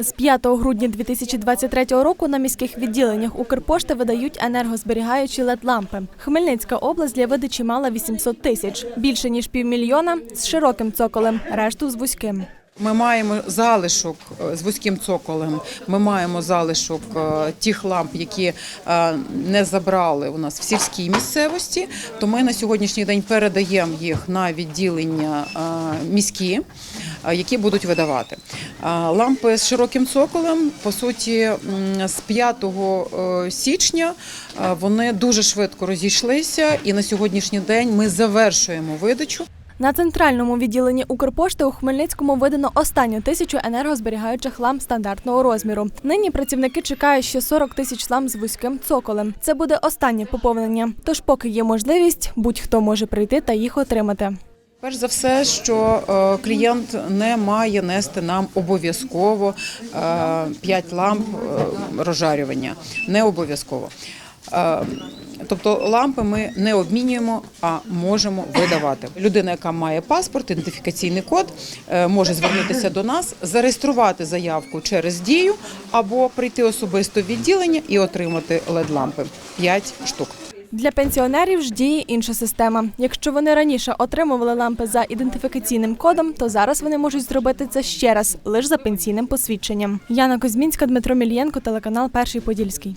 З 5 грудня 2023 року на міських відділеннях Укрпошти видають енергозберігаючі LED-лампи. Хмельницька область для видачі мала 800 тисяч, більше ніж півмільйона з широким цоколем, решту з вузьким. Ми маємо залишок е, з вузьким цоколем. Ми маємо залишок е, тих ламп, які е, не забрали у нас в сільській місцевості. То ми на сьогоднішній день передаємо їх на відділення міські, які будуть видавати. Е, Лампи з широким цоколем, по суті, з 5 е, січня е, вони дуже швидко розійшлися, і на сьогоднішній день ми завершуємо видачу. На центральному відділенні Укрпошти у Хмельницькому видано останню тисячу енергозберігаючих ламп стандартного розміру. Нині працівники чекають ще 40 тисяч ламп з вузьким цоколем. Це буде останнє поповнення. Тож, поки є можливість, будь-хто може прийти та їх отримати. Перш за все, що е, клієнт не має нести нам обов'язково 5 ламп е, розжарювання. Не обов'язково. Е, Тобто лампи ми не обмінюємо, а можемо видавати. Людина, яка має паспорт, ідентифікаційний код, е, може звернутися до нас, зареєструвати заявку через дію або прийти особисто в відділення і отримати LED-лампи 5 штук. Для пенсіонерів ж діє інша система. Якщо вони раніше отримували лампи за ідентифікаційним кодом, то зараз вони можуть зробити це ще раз, лише за пенсійним посвідченням. Яна Кузьмінська, Дмитро Мільєнко, телеканал Перший Подільський.